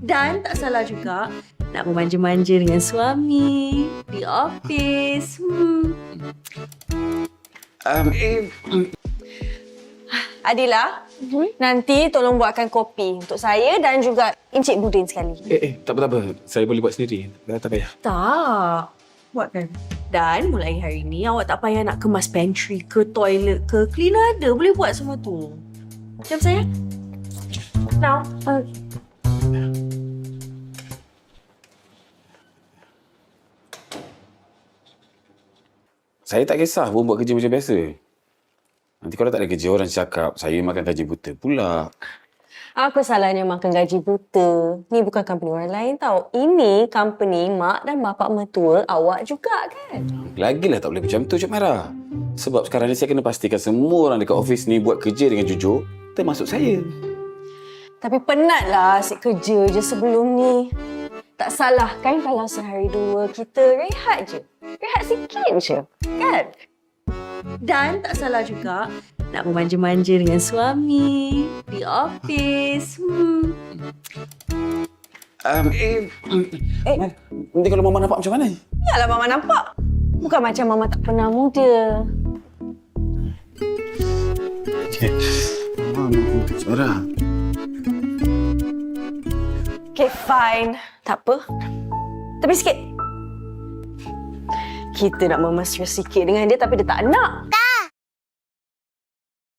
Dan tak salah juga nak memanja-manja dengan suami di office. Hmm. Um, eh, Adila, nanti tolong buatkan kopi untuk saya dan juga Encik Budin sekali. eh, eh, tak apa, tak apa. Saya boleh buat sendiri. Tak, tak payah. Tak. Buatkan. Dan mulai hari ni awak tak payah nak kemas pantry ke toilet ke. Cleaner ada. Boleh buat semua tu. Jom saya. Now. Uh, Saya tak kisah pun buat kerja macam biasa. Nanti kalau tak ada kerja, orang cakap saya makan gaji buta pula. Apa salahnya makan gaji buta? Ni bukan company orang lain tau. Ini company mak dan bapak mertua awak juga kan? Lagilah tak boleh macam tu, Cik Mara. Sebab sekarang ni saya kena pastikan semua orang dekat office ni buat kerja dengan jujur, termasuk saya. Tapi penatlah asyik kerja je sebelum ni. Tak salah kan kalau sehari dua kita rehat je. Rehat sikit je. Kan? dan tak salah juga nak memanja-manja dengan suami di office. Hmm. Um, eh, eh, nanti kalau Mama nampak macam mana? Yalah Mama nampak. Bukan macam Mama tak pernah muda. Mama, Sarah. Okay, fine. Tak apa. Tapi sikit. Kita nak memesra sikit dengan dia tapi dia tak nak.